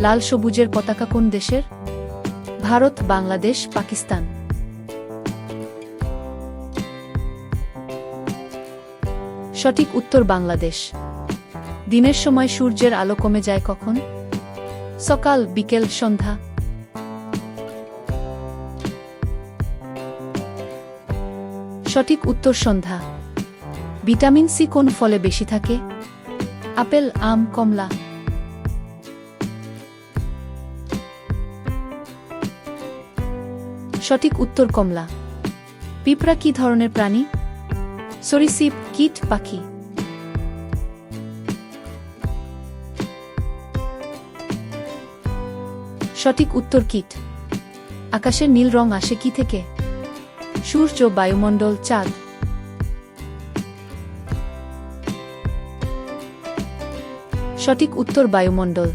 লাল সবুজের পতাকা কোন দেশের? ভারত, বাংলাদেশ, পাকিস্তান। সঠিক উত্তর বাংলাদেশ। দিনের সময় সূর্যের আলো কমে যায় কখন? সকাল, বিকেল, সন্ধ্যা। সঠিক উত্তর সন্ধ্যা। ভিটামিন সি কোন ফলে বেশি থাকে? আপেল, আম, কমলা। সঠিক উত্তর কমলা। পিঁপড়া কি ধরনের প্রাণী? সরিসিপ কীট, পাখি। সঠিক উত্তর কীট। আকাশের নীল রং আসে কি থেকে? সূর্য, বায়ুমণ্ডল, চাঁদ। সঠিক উত্তর বায়ুমণ্ডল।